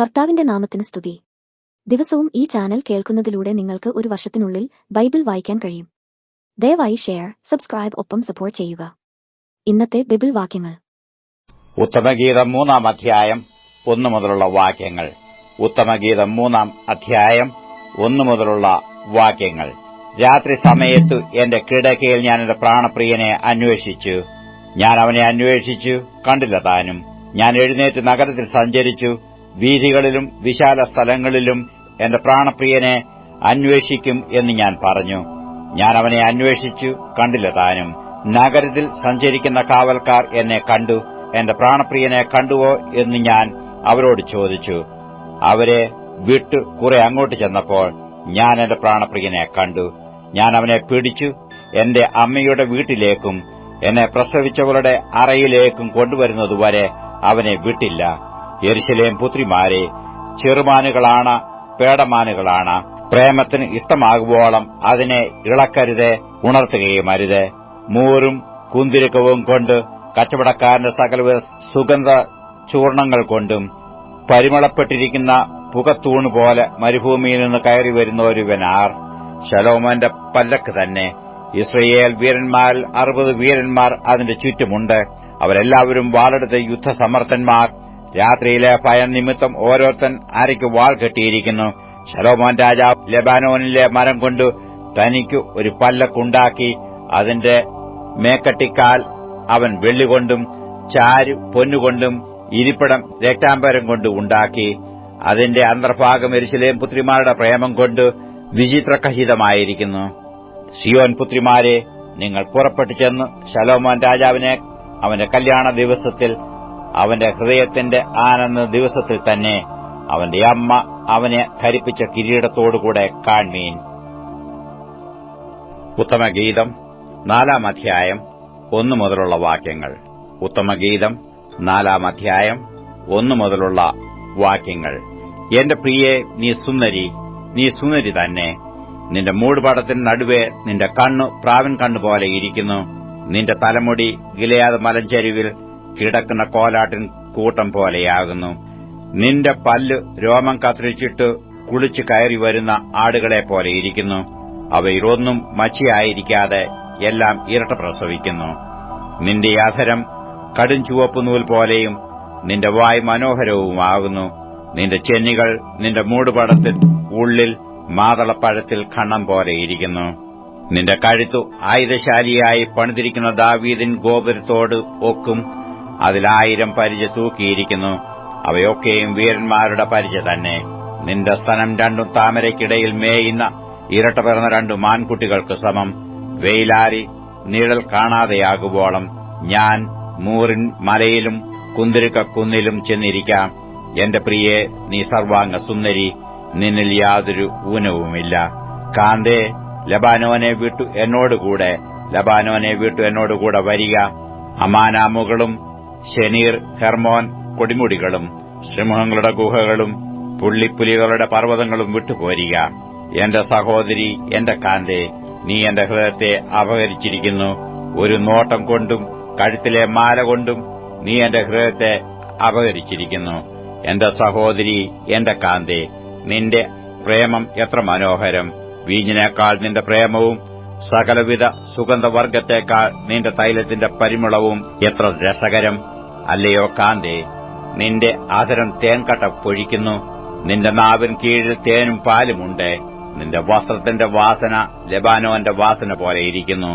കർത്താവിന്റെ നാമത്തിന് സ്തുതി. ദിവസവും ഈ ചാനൽ കേൾക്കുന്നതിലൂടെ നിങ്ങൾക്ക് ഒരു വർഷത്തിനുള്ളിൽ ബൈബിൾ വായിക്കാൻ കഴിയും. ദയവായി ഷെയർ സബ്സ്ക്രൈബ് ഒപ്പം സപ്പോർട്ട് ചെയ്യുക. ഇന്നത്തെ ബൈബിൾ വാക്യങ്ങൾ. ഉത്തമഗീതം മൂന്നാം അധ്യായം ഒന്നു മുതലുള്ള വാക്യങ്ങൾ. ഉത്തമഗീതം മൂന്നാം അധ്യായം ഒന്നു മുതലുള്ള വാക്യങ്ങൾ. രാത്രി സമയത്തു എന്റെ കിടക്കയിൽ ഞാൻ എന്റെ പ്രാണപ്രിയനെ അന്വേഷിച്ചു. ഞാൻ അവനെ അന്വേഷിച്ചു കണ്ടില്ല താനും. ഞാൻ എഴുന്നേറ്റ് നഗരത്തിൽ സഞ്ചരിച്ചു വീഥികളിലും വിശാല സ്ഥലങ്ങളിലും എന്റെ പ്രാണപ്രിയനെ അന്വേഷിക്കും എന്ന് ഞാൻ പറഞ്ഞു. ഞാൻ അവനെ അന്വേഷിച്ചു കണ്ടില്ല താനും. നഗരത്തിൽ സഞ്ചരിക്കുന്ന കാവൽക്കാർ എന്നെ കണ്ടു. എന്റെ പ്രാണപ്രിയനെ കണ്ടുവോ എന്ന് ഞാൻ അവരോട് ചോദിച്ചു. അവരെ വിട്ടു കുറെ അങ്ങോട്ട് ചെന്നപ്പോൾ ഞാൻ എന്റെ പ്രാണപ്രിയനെ കണ്ടു. ഞാൻ അവനെ പിടിച്ചു എന്റെ അമ്മയുടെ വീട്ടിലേക്കും എന്നെ പ്രസവിച്ചവരുടെ അറയിലേക്കും കൊണ്ടുവരുന്നതുവരെ അവനെ വിട്ടില്ല. യെരുശലേം പുത്രിമാരെ ചെറുമാനുകളാണ് പേടമാനുകളാണ്. പ്രേമത്തിന് ഇഷ്ടമാകുവോളം അതിനെ ഇളക്കരുത് ഉണർത്തുകയും അരുത്. മൂരും കുന്തിരുക്കവും കൊണ്ട് കച്ചവടക്കാരന്റെ സകലവിധ സുഗന്ധ ചൂർണങ്ങൾ കൊണ്ടും പരിമളപ്പെട്ടിരിക്കുന്ന പുകത്തൂണ് പോലെ മരുഭൂമിയിൽ നിന്ന് കയറി വരുന്ന ഒരുവനാർ. ശലോമോന്റെ പല്ലക്ക് തന്നെ. ഇസ്രയേൽ വീരന്മാരിൽ അറുപത് വീരന്മാർ അതിന്റെ ചുറ്റുമുണ്ട്. അവരെല്ലാവരും വാളെടുത്ത യുദ്ധസമർത്ഥന്മാർ. രാത്രിയിലെ ഭയം നിമിത്തം ഓരോരുത്തൻ അരയ്ക്ക് വാൾ കെട്ടിയിരിക്കുന്നു. ശലോമോൻ രാജാവ് ലെബാനോനിലെ മരം കൊണ്ട് തനിക്ക് ഒരു പല്ലക്കുണ്ടാക്കി അതിന്റെ മേക്കട്ടിക്കാൽ അവൻ വെള്ളികൊണ്ടും ചാരു പൊന്നുകൊണ്ടും ഇരിപ്പിടം രക്താംബരം കൊണ്ട് ഉണ്ടാക്കി. അതിന്റെ അന്തർഭാഗം എരിശിലേം പുത്രിമാരുടെ പ്രേമം കൊണ്ട് വിചിത്രഖചിതമായിരിക്കുന്നു സിയോൻ പുത്രിമാരെ നിങ്ങൾ പുറപ്പെട്ടു ചെന്ന് ശലോമോൻ രാജാവിനെ അവന്റെ കല്യാണ ദിവസത്തിൽ അവന്റെ ഹൃദയത്തിന്റെ ആനന്ദ ദിവസത്തിൽ തന്നെ അവന്റെ അമ്മ അവനെ ധരിപ്പിച്ച കിരീടത്തോടുകൂടെ കാൺമീൻ. ഉത്തമഗീതം നാലാം അധ്യായം ഒന്നു മുതലുള്ള വാക്യങ്ങൾ. ഉത്തമഗീതം നാലാം അധ്യായം ഒന്നു മുതലുള്ള വാക്യങ്ങൾ. എന്റെ പ്രിയെ നീ സുന്ദരി നീ സുന്ദരി തന്നെ. നിന്റെ മൂടുപടത്തിന് നടുവേ നിന്റെ കണ്ണു പ്രാവിൻ കണ്ണുപോലെ ഇരിക്കുന്നു. നിന്റെ തലമുടി ഗിലയാത് മലഞ്ചരിവിൽ കിടക്കുന്ന കോലാട്ടിൻ കൂട്ടം പോലെയാകുന്നു. നിന്റെ പല്ല് രോമം കത്തിരിച്ചിട്ട് കുളിച്ചു കയറി വരുന്ന ആടുകളെ പോലെയിരിക്കുന്നു അവയിലൊന്നും മച്ചിയായിരിക്കാതെ എല്ലാം ഇരട്ട പ്രസവിക്കുന്നു. നിന്റെ അധരം കടും ചുവപ്പ് നൂൽ പോലെയും നിന്റെ വായ് മനോഹരവുമാകുന്നു. നിന്റെ ചെന്നികൾ നിന്റെ മൂടുപടത്തിൽ ഉള്ളിൽ മാതളപ്പഴത്തിൽ ഖണ്ണം പോലെയിരിക്കുന്നു നിന്റെ കഴുത്തു ആയുധശാലിയായി പണിതിരിക്കുന്ന ദാവീദിൻ ഗോപുരത്തോട് ഒക്കും. അതിലായിരം പരിച തൂക്കിയിരിക്കുന്നു. അവയൊക്കെയും വീരന്മാരുടെ പരിച തന്നെ. നിന്റെ സ്ഥലം രണ്ടും താമരയ്ക്കിടയിൽ മേയുന്ന ഇരട്ട പിറന്ന രണ്ടു മാൻകുട്ടികൾക്ക് സമം. വെയിലാരി നിഴൽ കാണാതെയാകുവോളം ഞാൻ മൂറിൻ മലയിലും കുന്തിരുക്കുന്നിലും ചെന്നിരിക്കാം. എന്റെ പ്രിയെ നീ സർവാംഗ സുന്ദരി. നിന്നിൽ യാതൊരു ഊനവുമില്ല. കാന്തേ ലബാനോനെ വിട്ടു എന്നോടുകൂടെ. ലബാനോനെ വിട്ടു എന്നോടുകൂടെ വരിക. അമാനാമുകളും ശനീർ ഹെർമോൻ കൊടിമുടികളും സിംഹങ്ങളുടെ ഗുഹകളും പുള്ളിപ്പുലികളുടെ പർവതങ്ങളും വിട്ടുപോരിക. എന്റെ സഹോദരി എന്റെ കാന്തേ നീ എന്റെ ഹൃദയത്തെ അപഹരിച്ചിരിക്കുന്നു. ഒരു നോട്ടം കൊണ്ടും കഴുത്തിലെ മാല കൊണ്ടും നീ എന്റെ ഹൃദയത്തെ അപഹരിച്ചിരിക്കുന്നു. എന്റെ സഹോദരി എന്റെ കാന്തേ നിന്റെ പ്രേമം എത്ര മനോഹരം. വീഞ്ഞിനേക്കാൾ നിന്റെ പ്രേമവും സകലവിധ സുഗന്ധവർഗത്തേക്കാൾ നിന്റെ തൈലത്തിന്റെ പരിമളവും എത്ര രസകരം. അല്ലയോ കാന്തേ നിന്റെ ആദരം തേൻകട്ട പൊഴിക്കുന്നു. നിന്റെ നാവിൻ കീഴിൽ തേനും പാലുമുണ്ട് നിന്റെ വസ്ത്രത്തിന്റെ വാസന ലബാനോന്റെ വാസന പോലെ ഇരിക്കുന്നു.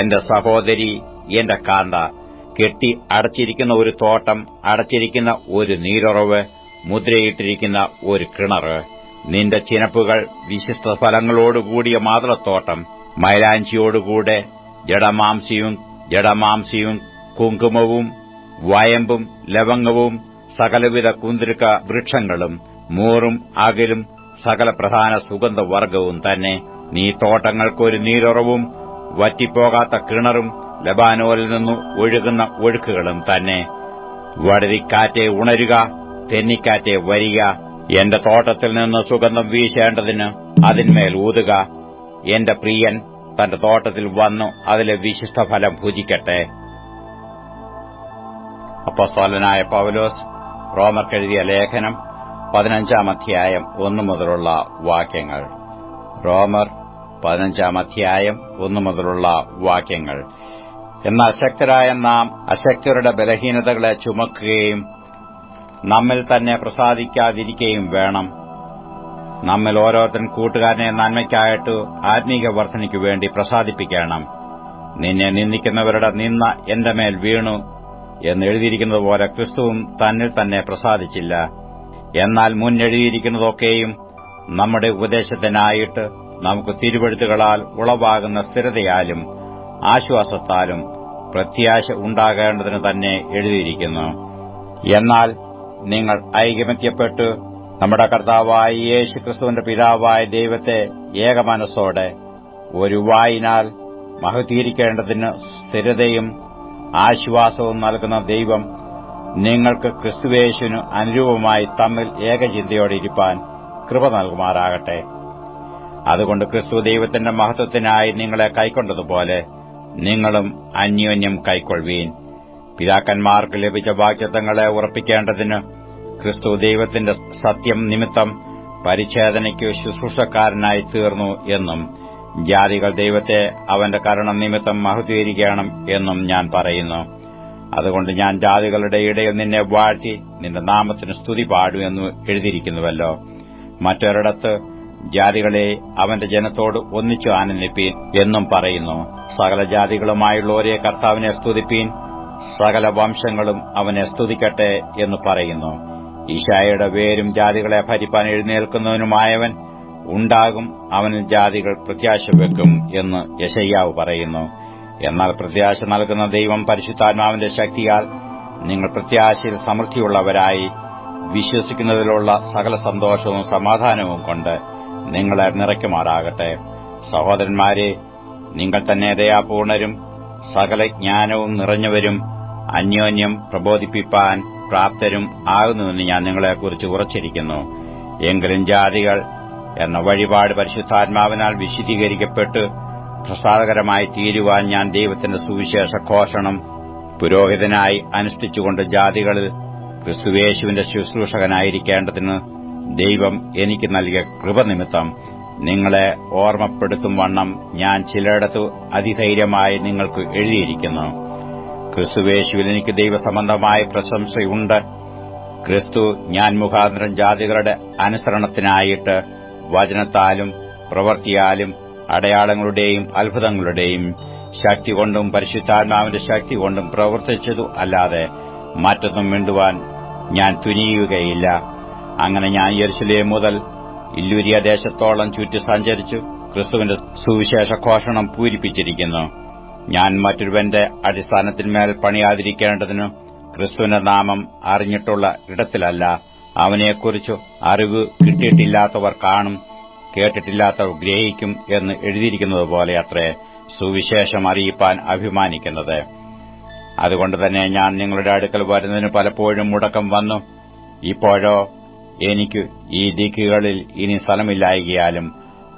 എന്റെ സഹോദരി എന്റെ കാന്ത കെട്ടി അടച്ചിരിക്കുന്ന ഒരു തോട്ടം അടച്ചിരിക്കുന്ന ഒരു നീരുറവ് മുദ്രയിട്ടിരിക്കുന്ന ഒരു കിണർ. നിന്റെ ചിനപ്പുകൾ വിശിഷ്ട ഫലങ്ങളോടുകൂടിയ മാതളത്തോട്ടം മൈലാഞ്ചിയോടുകൂടെ ജഡമാംസിയും ജഡമാംസിയും കുങ്കുമവും വയമ്പും ലവംഗവും സകലവിധ കുന്തിരുക്ക വൃക്ഷങ്ങളും മൂറും അകലും സകല പ്രധാന സുഗന്ധവർഗവും തന്നെ നീ തോട്ടങ്ങൾക്കൊരു നീരുറവും വറ്റിപ്പോകാത്ത കിണറും ലബാനോലിൽ നിന്നു ഒഴുകുന്ന ഒഴുക്കുകളും തന്നെ. വടരിക്കാറ്റെ ഉണരുക തെന്നിക്കാറ്റെ വരിക എന്റെ തോട്ടത്തിൽ നിന്ന് സുഗന്ധം വീശേണ്ടതിന് അതിന്മേൽ ഊതുക. എന്റെ പ്രിയൻ തന്റെ തോട്ടത്തിൽ വന്നു അതിലെ വിശിഷ്ട ഫലം ഭുജിക്കട്ടെ. അപ്പസ്തോലനായ പൗലോസ് റോമർക്കെഴുതിയ ലേഖനം പതിനഞ്ചാം അധ്യായം ഒന്നു മുതലുള്ള വാക്യങ്ങൾ. റോമർ പതിനഞ്ചാം അധ്യായം ഒന്നു മുതലുള്ള വാക്യങ്ങൾ. എന്ന അശക്തരായ നാം അശക്തരുടെ ബലഹീനതകളെ ചുമക്കുകയും നമ്മിൽ തന്നെ പ്രസാദിക്കാതിരിക്കുകയും വേണം. നമ്മിൽ ഓരോരുത്തൻ കൂട്ടുകാരനെ നന്മയ്ക്കായിട്ട് ആത്മീക വർധനയ്ക്കു വേണ്ടി പ്രസാദിപ്പിക്കണം. നിന്നെ നിന്ദിക്കുന്നവരുടെ നിന്ന എന്റെ മേൽ വീണു. എന്ന് എഴുതിയിരിക്കുന്നത് പോലെ ക്രിസ്തുവും തന്നിൽ തന്നെ പ്രസാദിച്ചില്ല. എന്നാൽ മുന്നെഴുതിയിരിക്കുന്നതൊക്കെയും നമ്മുടെ ഉപദേശത്തിനായിട്ട് നമുക്ക് തിരുവഴുത്തുകളാൽ ഉളവാകുന്ന സ്ഥിരതയാലും ആശ്വാസത്താലും പ്രത്യാശ ഉണ്ടാകേണ്ടതിന് തന്നെ എഴുതിയിരിക്കുന്നു. എന്നാൽ നിങ്ങൾ ഐകമത്യപ്പെട്ട് നമ്മുടെ കർത്താവായ യേശു ക്രിസ്തുവിന്റെ പിതാവായ ദൈവത്തെ ഏകമനസ്സോടെ ഒരു വായിനാൽ മഹത്തീരിക്കേണ്ടതിന് സ്ഥിരതയും ആശ്വാസവും നൽകുന്ന ദൈവം നിങ്ങൾക്ക് ക്രിസ്തുവേശുവിന് അനുരൂപമായി തമ്മിൽ ഏകചിന്തയോടെ ഇരിപ്പാൻ കൃപ നൽകുമാറാകട്ടെ. അതുകൊണ്ട് ക്രിസ്തു ദൈവത്തിന്റെ മഹത്വത്തിനായി നിങ്ങളെ കൈക്കൊണ്ടതുപോലെ നിങ്ങളും അന്യോന്യം കൈക്കൊള്ളുവീൻ. പിതാക്കന്മാർക്ക് ലഭിച്ച വാക്യത്വങ്ങളെ ഉറപ്പിക്കേണ്ടതിന് ക്രിസ്തു ദൈവത്തിന്റെ സത്യം നിമിത്തം പരിച്ഛേദനയ്ക്ക് ശുശ്രൂഷക്കാരനായി തീർന്നു എന്നും ജാതികൾ ദൈവത്തെ അവന്റെ കരുണ നിമിത്തം മഹത്വീകരിക്കണം എന്നും ഞാൻ പറയുന്നു. അതുകൊണ്ട് ഞാൻ ജാതികളുടെ ഇടയിൽ നിന്നെ വാഴ്ത്തി നിന്റെ നാമത്തിന് സ്തുതി പാടൂ എന്ന് എഴുതിയിരിക്കുന്നുവല്ലോ. മറ്റൊരിടത്ത് ജാതികളെ അവന്റെ ജനത്തോട് ഒന്നിച്ചു ആനന്ദിപ്പീൻ എന്നും പറയുന്നു. സകല ജാതികളുമായുള്ള ഒരേ കർത്താവിനെ സ്തുതിപ്പീൻ സകല വംശങ്ങളും അവനെ സ്തുതിക്കട്ടെ എന്ന് പറയുന്നു. ഈശായയുടെ വേരും ജാതികളെ ഭരിപ്പാൻ എഴുന്നേൽക്കുന്നവനുമായവൻ ഉണ്ടാകും അവന് ജാതികൾ പ്രത്യാശ വെക്കും എന്ന് യശയ്യാവ് പറയുന്നു. എന്നാൽ പ്രത്യാശ നൽകുന്ന ദൈവം പരിശുദ്ധാത്മാവിന്റെ ശക്തിയാൽ നിങ്ങൾ പ്രത്യാശയിൽ സമൃദ്ധിയുള്ളവരായി വിശ്വസിക്കുന്നതിലുള്ള സകല സന്തോഷവും സമാധാനവും കൊണ്ട് നിങ്ങളെ നിറയ്ക്കുമാറാകട്ടെ. സഹോദരന്മാരെ നിങ്ങൾ തന്നെ ദയാപൂർണരും സകല ജ്ഞാനവും നിറഞ്ഞവരും അന്യോന്യം പ്രബോധിപ്പിപ്പാൻ പ്രാപ്തരും ആകുന്നുവെന്ന് ഞാൻ നിങ്ങളെക്കുറിച്ച് ഉറച്ചിരിക്കുന്നു. എങ്കിലും ജാതികൾ എന്ന വഴിപാട് പരിശുദ്ധാത്മാവിനാൽ വിശദീകരിക്കപ്പെട്ട് പ്രസാദകരമായി തീരുവാൻ ഞാൻ ദൈവത്തിന്റെ സുവിശേഷ ഘോഷണം പുരോഹിതനായി അനുഷ്ഠിച്ചുകൊണ്ട് ജാതികളിൽ ക്രിസ്തുവേശുവിന്റെ ശുശ്രൂഷകനായിരിക്കേണ്ടതിന് ദൈവം എനിക്ക് നൽകിയ കൃപനിമിത്തം നിങ്ങളെ ഓർമ്മപ്പെടുത്തും വണ്ണം ഞാൻ ചിലയിടത്ത് അതിധൈര്യമായി നിങ്ങൾക്ക് എഴുതിയിരിക്കുന്നു. ക്രിസ്തുവേശുവിൽ എനിക്ക് ദൈവസംബന്ധമായ പ്രശംസയുണ്ട്. ക്രിസ്തു ഞാൻ മുഖാന്തരം ജാതികളുടെ അനുസരണത്തിനായിട്ട് വചനത്താലും പ്രവൃത്തിയാലും അടയാളങ്ങളുടെയും അത്ഭുതങ്ങളുടെയും ശക്തി കൊണ്ടും പരിശുദ്ധാത്മാവിന്റെ ശക്തി കൊണ്ടും പ്രവർത്തിച്ചതു അല്ലാതെ മറ്റൊന്നും മിണ്ടുവാൻ ഞാൻ തുനിയുകയില്ല. അങ്ങനെ ഞാൻ യെരുസലേം മുതൽ ഇല്ലൂരിയ ദേശത്തോളം ചുറ്റി സഞ്ചരിച്ചു. ക്രിസ്തുവിന്റെ സുവിശേഷ ഘോഷണം പൂരിപ്പിച്ചിരിക്കുന്നു. ഞാൻ മറ്റൊരുവന്റെ അടിസ്ഥാനത്തിന്മേൽ പണിയാതിരിക്കേണ്ടതിനു ക്രിസ്തുവിന്റെ നാമം അറിഞ്ഞിട്ടുള്ള ഇടത്തിലല്ല. അവനെക്കുറിച്ചു അറിവ് കിട്ടിയിട്ടില്ലാത്തവർ കാണും കേട്ടിട്ടില്ലാത്തവർ ഗ്രഹിക്കും എന്ന് എഴുതിയിരിക്കുന്നത് പോലെ അത്രേ സുവിശേഷം അറിയിപ്പാൻ അഭിമാനിക്കുന്നത്. അതുകൊണ്ട് തന്നെ ഞാൻ നിങ്ങളുടെ അടുക്കൽ വരുന്നതിന് പലപ്പോഴും മുടക്കം വന്നു. ഇപ്പോഴോ എനിക്ക് ഈ ദിക്കുകളിൽ ഇനി സ്ഥലമില്ലായകിയാലും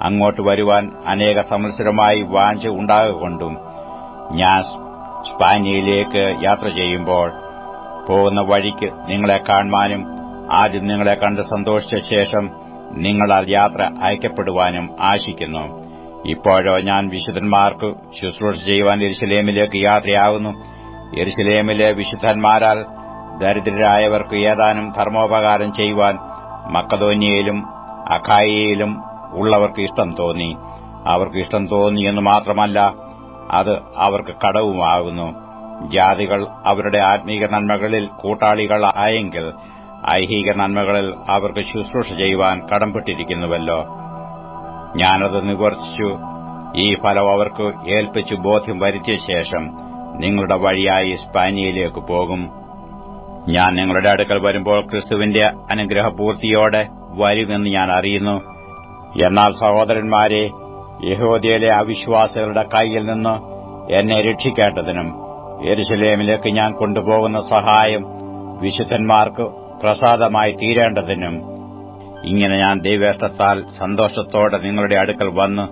അങ്ങോട്ട് വരുവാൻ അനേക സംവത്സരമായി വാഞ്ച ഉണ്ടാകൊണ്ടും ഞാൻ സ്പാനിയയിലേക്ക് യാത്ര ചെയ്യുമ്പോൾ പോകുന്ന വഴിക്ക് നിങ്ങളെ കാണുവാനും ആദ്യം നിങ്ങളെ കണ്ട് സന്തോഷിച്ച ശേഷം നിങ്ങളാൽ യാത്ര അയക്കപ്പെടുവാനും ആശിക്കുന്നു. ഇപ്പോഴോ ഞാൻ വിശുദ്ധന്മാർക്ക് ശുശ്രൂഷ ചെയ്യുവാൻ എരിശിലേമിലേക്ക് യാത്രയാകുന്നു എരിശിലേമിലെ വിശുദ്ധന്മാരാൽ ദരിദ്രരായവർക്ക് ഏതാനും ധർമ്മോപകാരം ചെയ്യുവാൻ മക്കതോന്യയിലും അഖായിയിലും ഉള്ളവർക്ക് ഇഷ്ടം തോന്നി. അവർക്ക് ഇഷ്ടം തോന്നി എന്ന് മാത്രമല്ല അത് അവർക്ക് കടവുമാകുന്നു. ജാതികൾ അവരുടെ ആത്മീക നന്മകളിൽ കൂട്ടാളികളായെങ്കിൽ ഐഹിക നന്മകളിൽ അവർക്ക് ശുശ്രൂഷ ചെയ്യുവാൻ കടംപെട്ടിരിക്കുന്നുവല്ലോ. ഞാനത് നിവർത്തിച്ചു. ഈ ഫലം അവർക്ക് ഏൽപ്പിച്ചു ബോധ്യം വരുത്തിയ ശേഷം നിങ്ങളുടെ വഴിയായി സ്പാനിയയിലേക്ക് പോകും. ഞാൻ നിങ്ങളുടെ അടുക്കൽ വരുമ്പോൾ ക്രിസ്തുവിന്റെ അനുഗ്രഹപൂർത്തിയോടെ വരുമെന്ന് ഞാൻ അറിയുന്നു. എന്നാൽ സഹോദരന്മാരെ യഹോദയിലെ അവിശ്വാസികളുടെ കൈയിൽ നിന്ന് എന്നെ രക്ഷിക്കേണ്ടതിനും എരുസലേമിലേക്ക് ഞാൻ കൊണ്ടുപോകുന്ന സഹായം വിശുദ്ധന്മാർക്ക് പ്രസാദമായി തീരേണ്ടതിനും ഇങ്ങനെ ഞാൻ ദൈവേഷ്ടത്താൽ സന്തോഷത്തോടെ നിങ്ങളുടെ അടുക്കൽ വന്ന്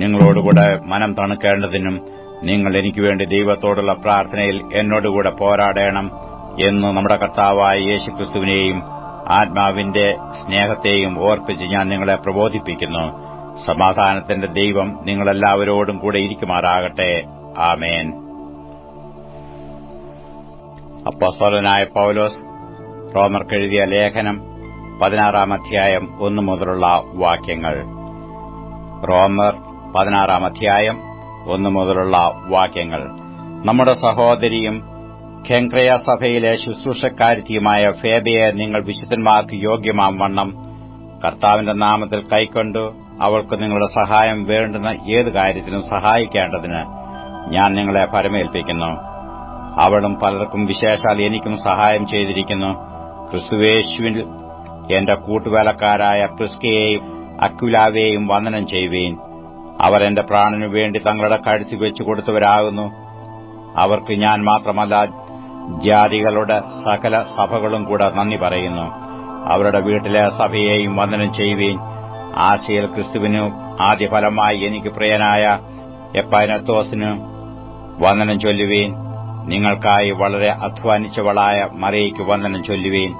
നിങ്ങളോടുകൂടെ മനം തണുക്കേണ്ടതിനും നിങ്ങൾ എനിക്ക് വേണ്ടി ദൈവത്തോടുള്ള പ്രാർത്ഥനയിൽ എന്നോടുകൂടെ പോരാടേണം എന്ന് നമ്മുടെ കർത്താവായ യേശുക്രിസ്തുവിനെയും ആത്മാവിന്റെ സ്നേഹത്തെയും ഓർപ്പിച്ച് ഞാൻ നിങ്ങളെ പ്രബോധിപ്പിക്കുന്നു. സമാധാനത്തിന്റെ ദൈവം നിങ്ങളെല്ലാവരോടും കൂടെ ഇരിക്കുമാറാകട്ടെ. ആമേൻ. അപ്പോസ്തലനായ പൌലോസ് റോമർക്കെഴുതിയ ലേഖനം പതിനാറാം അധ്യായം ഒന്നു മുതലുള്ള വാക്യങ്ങൾ. റോമർ പതിനാറാം അധ്യായം ഒന്നു മുതലുള്ള വാക്യങ്ങൾ. നമ്മുടെ സഹോദരിയും ഖെങ്ക്രയ സഭയിലെ ശുശ്രൂഷക്കാരിത്തിയുമായ ഫേബയെ നിങ്ങൾ വിശുദ്ധന്മാർക്ക് യോഗ്യമാം വണ്ണം കർത്താവിന്റെ നാമത്തിൽ കൈക്കൊണ്ടു അവൾക്ക് നിങ്ങളുടെ സഹായം വേണ്ടുന്ന ഏത് കാര്യത്തിനും സഹായിക്കേണ്ടതിന് ഞാൻ നിങ്ങളെ പരമേൽപ്പിക്കുന്നു. അവളും പലർക്കും വിശേഷാൽ എനിക്കും സഹായം ചെയ്തിരിക്കുന്നു. ക്രിസ്തുവേശുവിൽ എന്റെ കൂട്ടുവേലക്കാരായ പ്രിസ്കയെയും അക്വിലാവേയും വന്ദനം ചെയ്യുവേൻ. അവർ എന്റെ പ്രാണനു വേണ്ടി തങ്ങളുടെ കഴുത്തി വെച്ചു കൊടുത്തവരാകുന്നു. അവർക്ക് ഞാൻ മാത്രമല്ല ജാതികളുടെ സകല സഭകളും കൂടെ നന്ദി പറയുന്നു. അവരുടെ വീട്ടിലെ സഭയെയും വന്ദനം ചെയ്യുവേൻ. ആശയിൽ ക്രിസ്തുവിനു ആദ്യഫലമായി എനിക്ക് പ്രിയനായ എപ്പൈനത്തോസിനു വന്ദനം ചൊല്ലുവീൻ. നിങ്ങൾക്കായി വളരെ അധ്വാനിച്ചവളായ മറിയയ്ക്ക് വന്ദനം ചൊല്ലുവേൻ.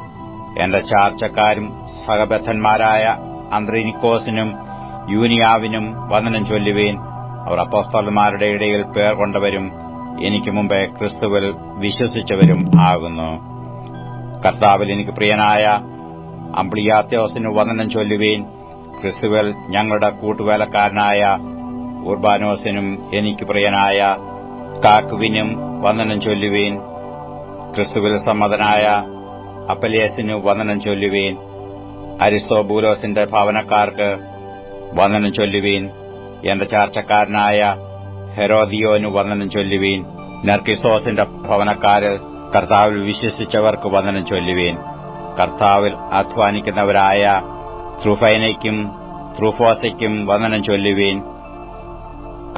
എന്റെ ചാർച്ചക്കാരും സഹബദ്ധന്മാരായ അന്ത്രിനിക്കോസിനും യൂനിയാവിനും വന്ദനം ചൊല്ലുവേൻ. അവർ അപ്പോസ്തലന്മാരുടെ ഇടയിൽ പേർ കൊണ്ടവരും എനിക്ക് മുമ്പേ ക്രിസ്തുവിൽ വിശ്വസിച്ചവരും ആകുന്നു. കർത്താവിൽ എനിക്ക് പ്രിയനായ അംബ്ലിയാത്യോസിന് വന്ദനം ചൊല്ലുവേൻ. ക്രിസ്തുവിൽ ഞങ്ങളുടെ കൂട്ടുവേലക്കാരനായ ഉർബാനോസിനും എനിക്ക് പ്രിയനായ കാക്കുവിനും വന്ദനം ചൊല്ലുവേൻ. ക്രിസ്തുവിൽ സമ്മതനായ അപ്പലേസിനു വന്ദനം ചൊല്ലുവേൻ. അരിസ്തോബൂലോസിന്റെ ഭവനക്കാർക്ക് വന്ദനം ചൊല്ലുവീൻ. എന്റെ ചാർച്ചക്കാരനായ ഹെറോദിയോനു വന്ദനം ചൊല്ലുവീൻ. നർക്കിസോസിന്റെ ഭവനക്കാര് കർത്താവിൽ വിശ്വസിച്ചവർക്ക് വന്ദനം ചൊല്ലുവീൻ. കർത്താവിൽ അധ്വാനിക്കുന്നവരായ ത്രുഫൈനയ്ക്കും ത്രുഫോസയ്ക്കും വന്ദനം ചൊല്ലുവീൻ.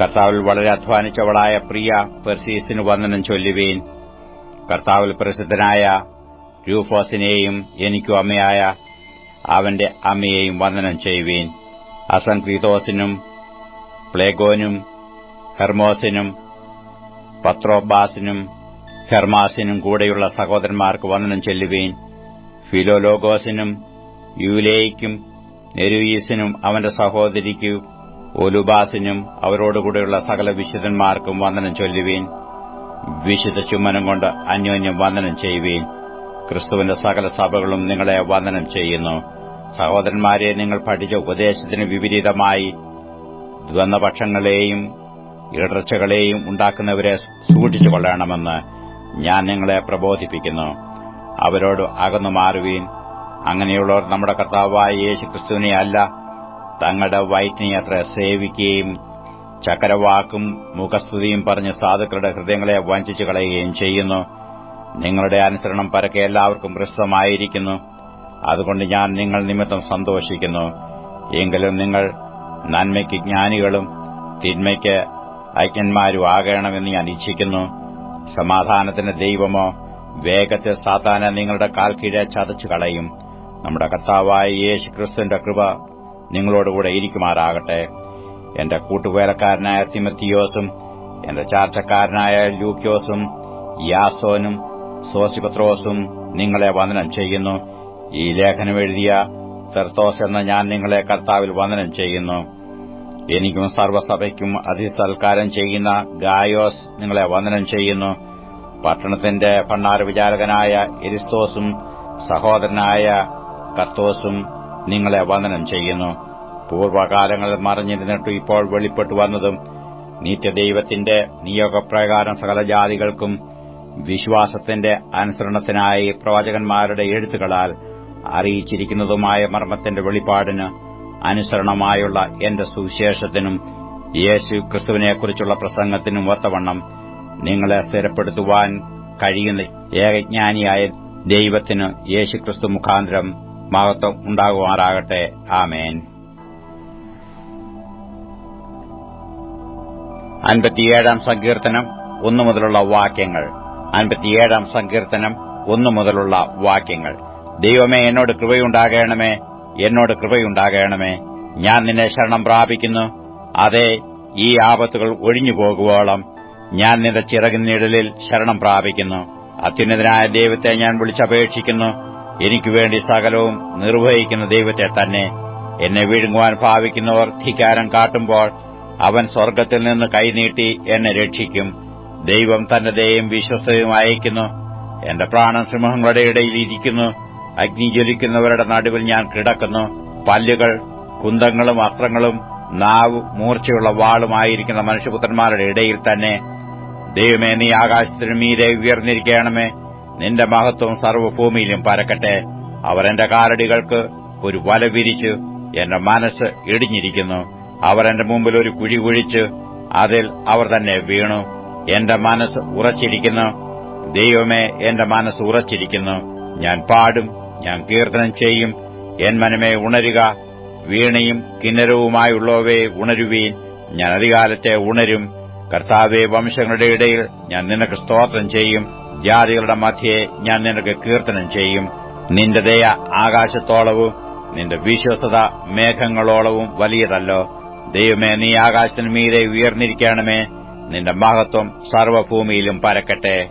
കർത്താവിൽ വളരെ അധ്വാനിച്ചവളായ പ്രിയ പെർസീസിന് വന്ദനം ചൊല്ലുവീൻ. കർത്താവിൽ പ്രസിദ്ധനായ രൂഫോസിനെയും എനിക്കു അമ്മയായ അവന്റെ അമ്മയെയും വന്ദനം ചെയ്യുവീൻ. അസംക്രീതോസിനും പ്ലേഗോനും ഹെർമോസിനും പത്രോബാസിനും ഹെർമാസിനും കൂടെയുള്ള സഹോദരന്മാർക്ക് വന്ദനം ചെല്ലുവീൻ. ഫിലോലോഗോസിനും യൂലേയ്ക്കും നെരുയീസിനും അവന്റെ സഹോദരിക്കു ഒലുബാസിനും അവരോടുകൂടെയുള്ള സകല വിശുദ്ധന്മാർക്കും വന്ദനം ചൊല്ലുവീൻ. വിശുദ്ധ ചുമ്മനം കൊണ്ട് അന്യോന്യം വന്ദനം ചെയ്യുവീൻ. ക്രിസ്തുവിന്റെ സകല സഭകളും നിങ്ങളെ വന്ദനം ചെയ്യുന്നു. സഹോദരന്മാരെ നിങ്ങൾ പഠിച്ച ഉപദേശത്തിന് വിപരീതമായി ദ്വന്ദ്പക്ഷങ്ങളെയും ഇടർച്ചകളെയും ഉണ്ടാക്കുന്നവരെ സൂക്ഷിച്ചു കൊള്ളണമെന്ന് ഞാൻ നിങ്ങളെ പ്രബോധിപ്പിക്കുന്നു. അവരോട് അകന്നു മാറുവീൻ. അങ്ങനെയുള്ളവർ നമ്മുടെ കർത്താവായ യേശു ക്രിസ്തുവിനെ അല്ല തങ്ങളുടെ അത്ര സേവിക്കുകയും ചക്കരവാക്കും മുഖസ്തുതിയും പറഞ്ഞ് സാധുക്കളുടെ ഹൃദയങ്ങളെ വഞ്ചിച്ചു കളയുകയും ചെയ്യുന്നു. നിങ്ങളുടെ അനുസരണം പരക്കെ എല്ലാവർക്കും പ്രസ്തമായിരിക്കുന്നു അതുകൊണ്ട് ഞാൻ നിങ്ങൾ നിമിത്തം സന്തോഷിക്കുന്നു. എങ്കിലും നിങ്ങൾ നന്മയ്ക്ക് ജ്ഞാനികളും തിന്മയ്ക്ക് ഐക്യന്മാരും ആകണമെന്ന് ഞാൻ ഇച്ഛിക്കുന്നു. സമാധാനത്തിന്റെ ദൈവമോ വേഗത്തെ സാത്താനെ നിങ്ങളുടെ കാൽ കീഴെ ചതച്ചു കളയും. നമ്മുടെ കർത്താവായ യേശു ക്രിസ്തുവിന്റെ കൃപ നിങ്ങളോടുകൂടെ ഇരിക്കുമാറാകട്ടെ. എന്റെ കൂട്ടുവേലക്കാരനായ തിമത്തിയോസും എന്റെ ചാർച്ചക്കാരനായ ലൂക്യോസും യാസോനും സോസിപത്രോസും നിങ്ങളെ വന്ദനം ചെയ്യുന്നു. ഈ ലേഖനം എഴുതിയ തെർത്തോസ് എന്ന ഞാൻ നിങ്ങളെ കർത്താവിൽ വന്ദനം ചെയ്യുന്നു. എനിക്കും സർവസഭയ്ക്കും അതിസൽക്കാരം ചെയ്യുന്ന ഗായോസ് നിങ്ങളെ വന്ദനം ചെയ്യുന്നു. പട്ടണത്തിന്റെ ഭണ്ണാര വിചാരകനായ എരിസ്തോസും സഹോദരനായ കർത്തോസും നിങ്ങളെ വന്ദനം ചെയ്യുന്നു. പൂർവകാലങ്ങളിൽ മറിഞ്ഞിരുന്നിട്ടു ഇപ്പോൾ വെളിപ്പെട്ടു വന്നതും നിത്യദൈവത്തിന്റെ നിയോഗപ്രകാരം സകല ജാതികൾക്കും വിശ്വാസത്തിന്റെ അനുസരണത്തിനായി പ്രവാചകന്മാരുടെ എഴുത്തുകളാൽ അറിയിച്ചിരിക്കുന്നതുമായ മർമ്മത്തിന്റെ വെളിപ്പാടിന് അനുസരണമായുള്ള എന്റെ സുവിശേഷത്തിനും യേശു ക്രിസ്തുവിനെക്കുറിച്ചുള്ള പ്രസംഗത്തിനും ഒത്തവണ്ണം നിങ്ങളെ സ്ഥിരപ്പെടുത്തുവാൻ കഴിയുന്ന ഏകജ്ഞാനിയായ ദൈവത്തിന് യേശുക്രിസ്തു മുഖാന്തരം മഹത്വം ഉണ്ടാകുമാറാകട്ടെ ആമേൻ. അൻപത്തിയേഴാം സങ്കീർത്തനം ഒന്നു മുതലുള്ള വാക്യങ്ങൾ. അൻപത്തിയേഴാം സങ്കീർത്തനം ഒന്നു മുതലുള്ള വാക്യങ്ങൾ. ദൈവമേ എന്നോട് കൃപയുണ്ടാകണമേ. എന്നോട് കൃപയുണ്ടാകണമേ. ഞാൻ നിന്നെ ശരണം പ്രാപിക്കുന്നു. അതെ ഈ ആപത്തുകൾ ഒഴിഞ്ഞു പോകുവോളം ഞാൻ നിന്റെ ചിറകിൻ നിഴലിൽ ശരണം പ്രാപിക്കുന്നു. അത്യുന്നതനായ ദൈവത്തെ ഞാൻ വിളിച്ചപേക്ഷിക്കുന്നു. എനിക്ക് വേണ്ടി സകലവും നിർവഹിക്കുന്ന ദൈവത്തെ തന്നെ എന്നെ വിഴുങ്ങുവാൻ ഭാവിക്കുന്നവർ ധിക്കാരം കാട്ടുമ്പോൾ അവൻ സ്വർഗത്തിൽ നിന്ന് കൈനീട്ടി എന്നെ രക്ഷിക്കും. ദൈവം തന്റെ ദയയും വിശ്വസ്തയും അയക്കുന്നു എന്റെ പ്രാണൻ സിംഹങ്ങളുടെ ഇടയിൽ ഇരിക്കുന്നു. അഗ്നി ജ്വലിക്കുന്നവരുടെ നടുവിൽ ഞാൻ കിടക്കുന്നു. പല്ലുകൾ കുന്തങ്ങളും അസ്ത്രങ്ങളും നാവ് മൂർച്ചയുള്ള വാളുമായിരിക്കുന്ന മനുഷ്യപുത്രന്മാരുടെ ഇടയിൽ തന്നെ ദൈവമേ നീ ആകാശത്തിനു മീരെ ഉയർന്നിരിക്കണമേ. നിന്റെ മഹത്വം സർവഭൂമിയിലും പരക്കട്ടെ. അവർ എന്റെ കാലടികൾക്ക് ഒരു വല വിരിച്ച് എന്റെ മനസ്സ് ഇടിഞ്ഞിരിക്കുന്നു. അവർ എന്റെ മുമ്പിൽ ഒരു കുഴി കുഴിച്ച് അതിൽ അവർ തന്നെ വീണു. എന്റെ മനസ്സ് ഉറച്ചിരിക്കുന്നു. ദൈവമേ എന്റെ മനസ്സ് ഉറച്ചിരിക്കുന്നു. ഞാൻ പാടും ഞാൻ കീർത്തനം ചെയ്യും. എൻ മനമേ ഉണരുക. വീണയും കിന്നരവുമായുള്ളവയെ ഉണരുവീൻ. ഞാൻ അധികാലത്തെ ഉണരും. കർത്താവെ വംശങ്ങളുടെ ഇടയിൽ ഞാൻ നിനക്ക് സ്തോത്രം ചെയ്യും. ജാതികളുടെ മധ്യേ ഞാൻ നിനക്ക് കീർത്തനം ചെയ്യും. നിന്റെ ദയ ആകാശത്തോളവും നിന്റെ വിശ്വസത മേഘങ്ങളോളവും വലിയതല്ലോ. ദൈവമേ നീ ആകാശത്തിന് മീതെ ഉയർന്നിരിക്കണമേ. നിന്റെ മഹത്വം സർവഭൂമിയിലും പരക്കട്ടെ.